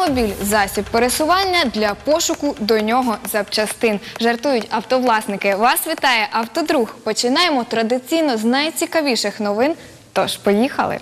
Автомобіль засіб пересування для пошуку до нього запчастин. Жартують автовласники. Вас вітає автодруг. Починаємо традиційно з найцікавіших новин. Тож поїхали.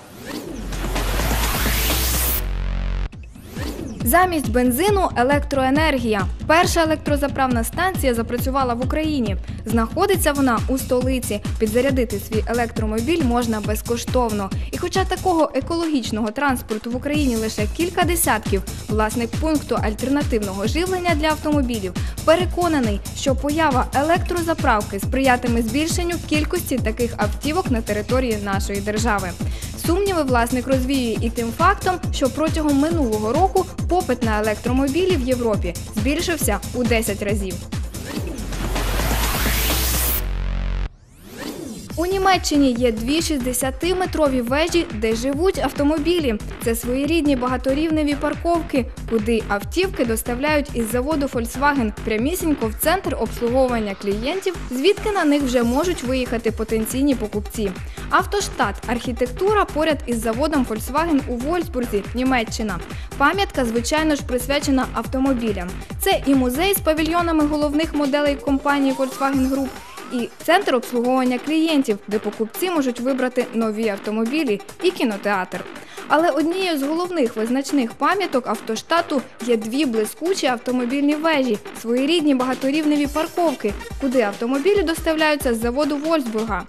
Замість бензину електроенергія. Перша електрозаправна станція запрацювала в Україні. Знаходиться вона у столиці. Підзарядити свій електромобіль можна безкоштовно. І хоча такого екологічного транспорту в Україні лише кілька десятків, власник пункту альтернативного живлення для автомобілів переконаний, що поява електрозаправки сприятиме збільшенню кількості таких автівок на території нашої держави. Сумніви власник розвіює і тим фактом, що протягом минулого року попит на електромобілі в Європі збільшився у 10 разів. У Німеччині є дві 60-метрові вежі, де живуть автомобілі. Це своєрідні багаторівневі парковки, куди автівки доставляють із заводу Volkswagen прямісінько в центр обслуговування клієнтів, звідки на них вже можуть виїхати потенційні покупці. Автоштат архітектура поряд із заводом Volkswagen у Вольсбурзі, Німеччина. Пам'ятка, звичайно ж, присвячена автомобілям. Це і музей з павільйонами головних моделей компанії Volkswagen Group, і центр обслуговування клієнтів, де покупці можуть вибрати нові автомобілі і кінотеатр. Але однією з головних визначних пам'яток автоштату є дві блискучі автомобільні вежі, своєрідні багаторівневі парковки, куди автомобілі доставляються з заводу Вольсбурга.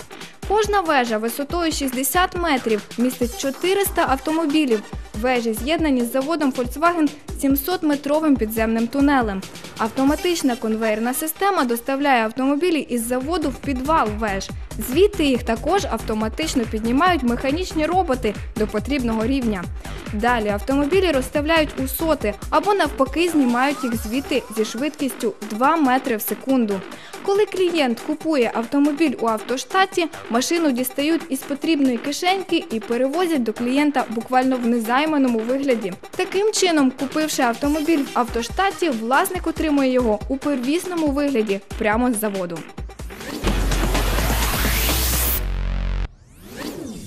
Кожна вежа висотою 60 метрів містить 400 автомобілів. Вежі з'єднані з заводом Volkswagen 700-метровим підземним тунелем. Автоматична конвейерна система доставляє автомобілі із заводу в підвал веж. Звідти їх також автоматично піднімають механічні роботи до потрібного рівня. Далі автомобілі розставляють у соти або навпаки знімають їх звідти зі швидкістю 2 метри в секунду. Коли клієнт купує автомобіль у автоштаті, машину дістають із потрібної кишеньки і перевозять до клієнта буквально в незайманому вигляді. Таким чином, купивши автомобіль в автоштаті, власник отримує його у первісному вигляді прямо з заводу.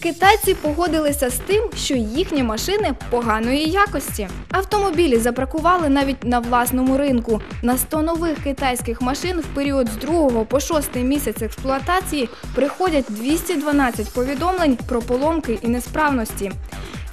Китайці погодилися з тим, що їхні машини поганої якості. Автомобілі забракували навіть на власному ринку. На 100 нових китайських машин в період з 2 по 6 місяць експлуатації приходять 212 повідомлень про поломки і несправності.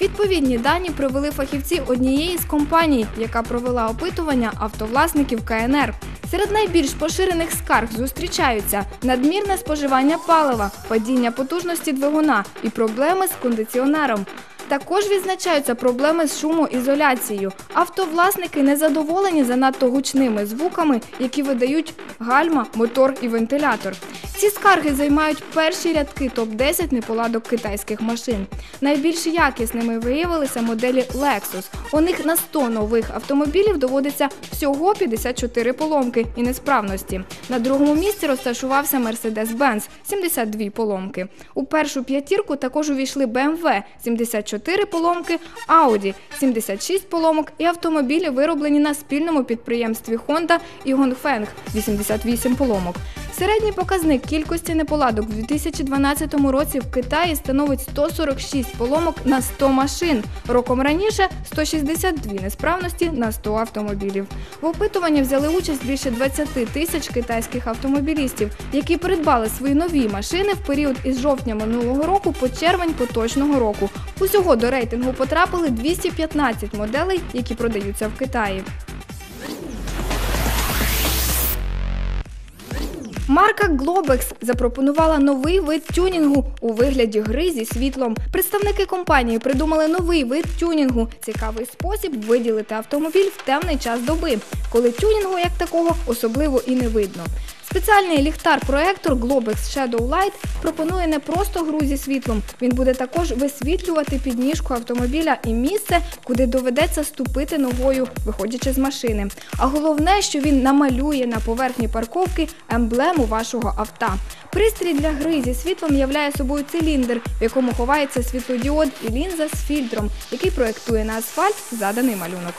Відповідні дані привели фахівці однієї з компаній, яка провела опитування автовласників КНР. Серед найбільш поширених скарг зустрічаються надмірне споживання палива, падіння потужності двигуна і проблеми з кондиціонером. Також відзначаються проблеми з шумоізоляцією. Автовласники незадоволені занадто гучними звуками, які видають гальма, мотор і вентилятор. Ці скарги займають перші рядки топ-10 неполадок китайських машин. Найбільш якісними виявилися моделі Lexus. У них на 100 нових автомобілів доводиться всього 54 поломки і несправності. На другому місці розташувався Mercedes-Benz – 72 поломки. У першу п'ятірку також увійшли BMW – 74 поломки, Audi – 76 поломок і автомобілі, вироблені на спільному підприємстві Honda і Gongfeng – 88 поломок. Середній показник кількості неполадок в 2012 році в Китаї становить 146 поломок на 100 машин. Роком раніше 162 несправності на 100 автомобілів. В опитуванні взяли участь більше 20 тисяч китайських автомобілістів, які придбали свої нові машини в період із жовтня минулого року по червень поточного року. Усього до рейтингу потрапили 215 моделей, які продаються в Китаї. Марка Globex запропонувала новий вид тюнінгу у вигляді гри зі світлом. Представники компанії придумали новий вид тюнінгу цікавий спосіб виділити автомобіль в темний час доби, коли тюнінгу як такого особливо і не видно. Спеціальний ліхтар-проектор Globex Shadow Light пропонує не просто гру зі світлом, він буде також висвітлювати підніжку автомобіля і місце, куди доведеться ступити ногою, виходячи з машини. А головне, що він намалює на поверхні парковки емблему вашого авто. Пристрій для гри зі світлом являє собою циліндр, в якому ховається світлодіод і лінза з фільтром, який проєктує на асфальт заданий малюнок.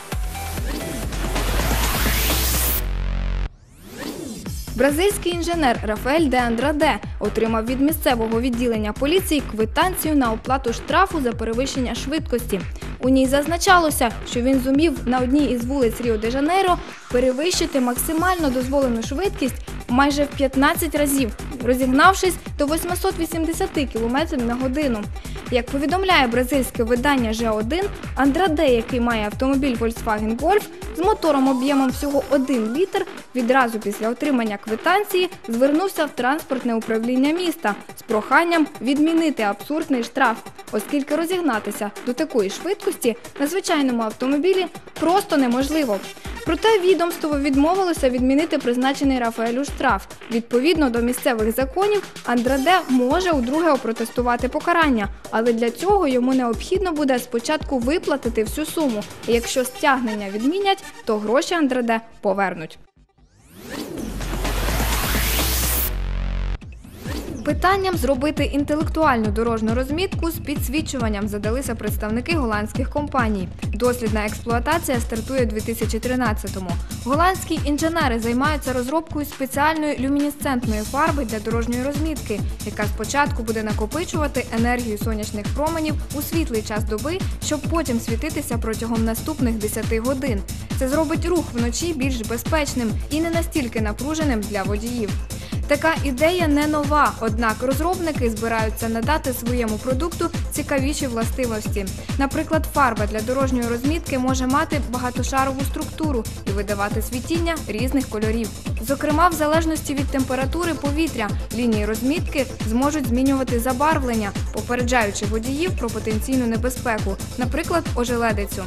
Бразильський інженер Рафаель де Андраде отримав від місцевого відділення поліції квитанцію на оплату штрафу за перевищення швидкості. У ній зазначалося, що він зумів на одній із вулиць Ріо-де-Жанейро перевищити максимально дозволену швидкість майже в 15 разів, розігнавшись до 880 км на годину. Як повідомляє бразильське видання G1, Андраде, який має автомобіль Volkswagen Golf мотором об'ємом всього 1 літр, відразу після отримання квитанції звернувся в транспортне управління міста з проханням відмінити абсурдний штраф, оскільки розігнатися до такої швидкості на звичайному автомобілі просто неможливо. Проте відомство відмовилося відмінити призначений Рафаелю штраф. Відповідно до місцевих законів, Андраде може удруге опротестувати покарання, але для цього йому необхідно буде спочатку виплатити всю суму. І якщо стягнення відмінять, то гроші Андраде повернуть. Питанням зробити інтелектуальну дорожню розмітку з підсвічуванням задалися представники голландських компаній. Дослідна експлуатація стартує у 2013-му. Голландські інженери займаються розробкою спеціальної люмінесцентної фарби для дорожньої розмітки, яка спочатку буде накопичувати енергію сонячних променів у світлий час доби, щоб потім світитися протягом наступних 10 годин. Це зробить рух вночі більш безпечним і не настільки напруженим для водіїв. Така ідея не нова, однак розробники збираються надати своєму продукту цікавіші властивості. Наприклад, фарба для дорожньої розмітки може мати багатошарову структуру і видавати світіння різних кольорів. Зокрема, в залежності від температури повітря лінії розмітки зможуть змінювати забарвлення, попереджаючи водіїв про потенційну небезпеку, наприклад, ожеледицю.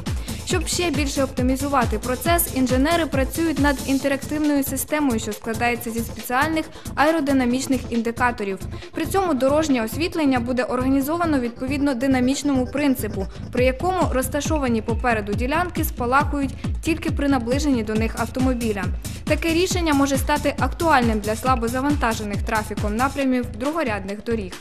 Щоб ще більше оптимізувати процес, інженери працюють над інтерактивною системою, що складається зі спеціальних аеродинамічних індикаторів. При цьому дорожнє освітлення буде організовано відповідно динамічному принципу, при якому розташовані попереду ділянки спалахують тільки при наближенні до них автомобіля. Таке рішення може стати актуальним для слабозавантажених трафіком напрямів другорядних доріг.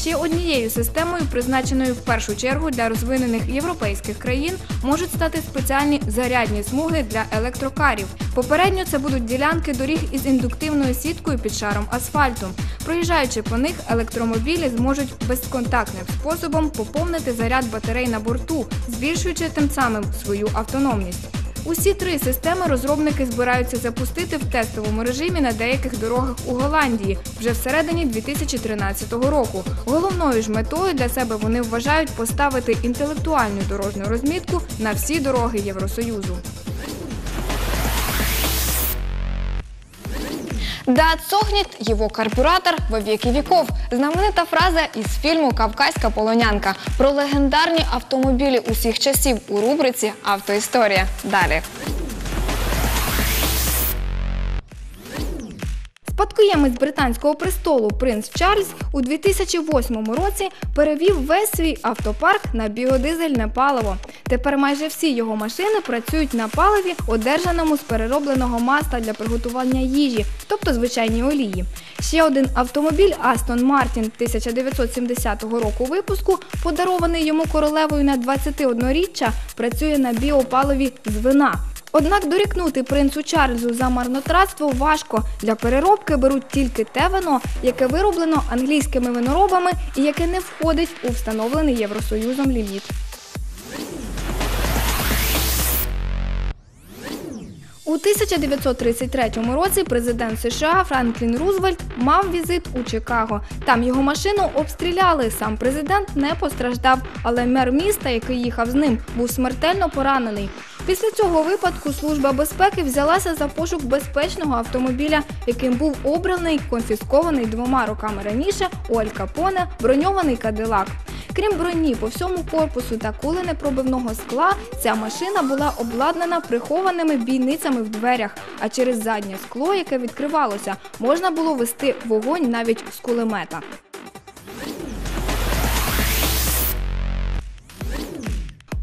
Ще однією системою, призначеною в першу чергу для розвинених європейських країн, можуть стати спеціальні зарядні смуги для електрокарів. Попередньо це будуть ділянки доріг із індуктивною сіткою під шаром асфальту. Проїжджаючи по них, електромобілі зможуть безконтактним способом поповнити заряд батарей на борту, збільшуючи тим самим свою автономність. Усі три системи розробники збираються запустити в тестовому режимі на деяких дорогах у Голландії вже всередині 2013 року. Головною ж метою для себе вони вважають поставити інтелектуальну дорожню розмітку на всі дороги Євросоюзу. Да отсохнет его карбюратор во веки веков. Знаменита фраза із фільму Кавказька полонянка про легендарні автомобілі усіх часів у рубриці Автоісторія. Далі. Спадкоємець британського престолу принц Чарльз у 2008 році перевів весь свій автопарк на біодизельне паливо. Тепер майже всі його машини працюють на паливі, одержаному з переробленого масла для приготування їжі, тобто звичайній олії. Ще один автомобіль Aston Martin 1970 року випуску, подарований йому королевою на 21-річчя, працює на біопаливі з вина. Однак дорікнути принцу Чарльзу за марнотратство важко. Для переробки беруть тільки те вино, яке вироблено англійськими виноробами і яке не входить у встановлений Євросоюзом ліміт. У 1933 році президент США Франклін Рузвельт мав візит у Чикаго. Там його машину обстріляли. Сам президент не постраждав, але мер міста, який їхав з ним, був смертельно поранений. Після цього випадку служба безпеки взялася за пошук безпечного автомобіля, яким був обраний конфіскований двома роками раніше у Аль Капоне броньований кадилак. Крім броні по всьому корпусу та куленепробивного скла, ця машина була обладнана прихованими бійницями в дверях. А через заднє скло, яке відкривалося, можна було вести вогонь навіть з кулемета.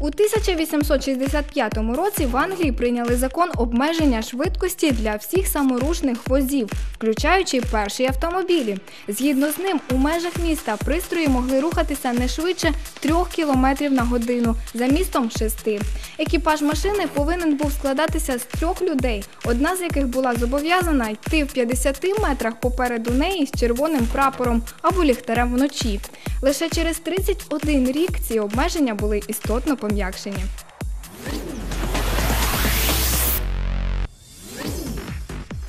У 1865 році в Англії прийняли закон обмеження швидкості для всіх саморушних возів, включаючи перші автомобілі. Згідно з ним, у межах міста пристрої могли рухатися не швидше 3 км на годину, за містом 6. Екіпаж машини повинен був складатися з трьох людей, одна з яких була зобов'язана йти в 50 метрах попереду неї з червоним прапором або ліхтарем вночі. Лише через 31 рік ці обмеження були істотно поміняні. Пом'якшені.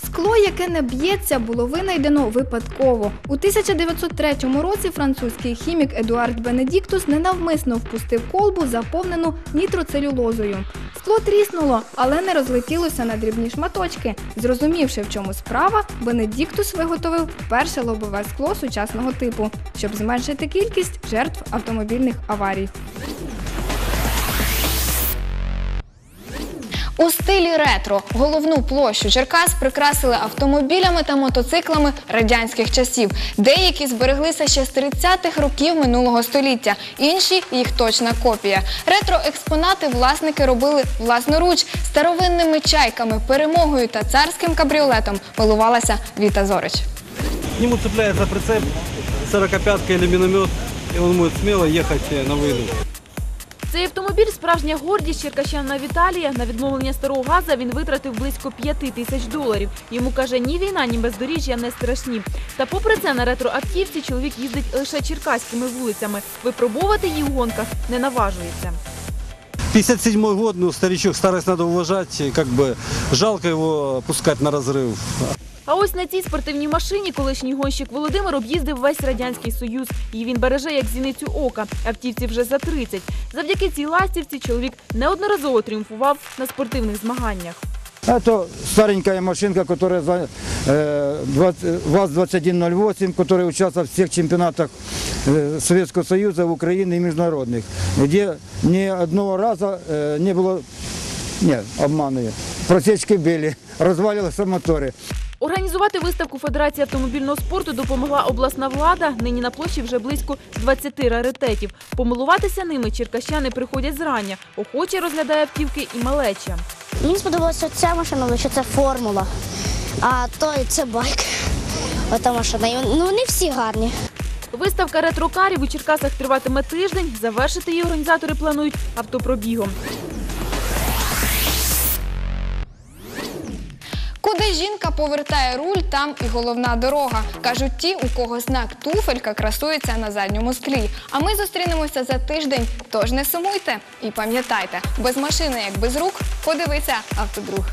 Скло, яке не б'ється, було винайдено випадково. У 1903 році французький хімік Едуард Бенедіктус ненавмисно впустив колбу, заповнену нітроцелюлозою. Скло тріснуло, але не розлетілося на дрібні шматочки. Зрозумівши, в чому справа, Бенедіктус виготовив перше лобове скло сучасного типу, щоб зменшити кількість жертв автомобільних аварій. У стилі ретро головну площу Черкас прикрасили автомобілями та мотоциклами радянських часів. Деякі збереглися ще з 30-х років минулого століття, інші їх точна копія. Ретро-експонати власники робили власноруч старовинними чайками, перемогою та царським кабріолетом милувалася Віта Зорич. Нему цепляется прицеп, 45-ка или миномет, и он может смело ехать э, на войну. Цей автомобіль справжня гордість черкащана Віталія. На відновлення старого газа він витратив близько 5 тисяч доларів. Йому каже, ні війна, ні бездоріжжя не страшні. Та попри це на ретроавтівці чоловік їздить лише черкаськими вулицями. Випробовувати її у гонках не наважується. 57 год, ну, старичок, старость надо уважать, и как бы жалко его пускать на разрыв. А ось на цій спортивній машині колишній гонщик Володимир об'їздив весь радянський союз. Її він береже як зіницю ока. Автівці вже за 30. Завдяки цій ластівці чоловік неодноразово тріумфував на спортивних змаганнях. Это старенькая машинка, которая за, э, 20 ВАЗ-2108, которая участвовала в всех чемпионатах э, Советского Союза, Украины и международных, где ни одного раза э, не было, нет, обманываю, просечки были, развалились моторы. Організувати виставку Федерації автомобільного спорту допомогла обласна влада. Нині на площі вже близько 20 раритетів. Помилуватися ними черкащани приходять зрання. Охоче розглядає автівки і малеча. Мені сподобалася ця машина, тому що це формула, а той це байк. Ота машина. Ну, вони всі гарні. Виставка ретрокарів у Черкасах триватиме тиждень. Завершити її організатори планують автопробігом. Куди жінка повертає руль, там і головна дорога. Кажуть ті, у кого знак туфелька красується на задньому склі. А ми зустрінемося за тиждень. Тож не сумуйте і пам'ятайте, без машини як без рук, подивися автодруг.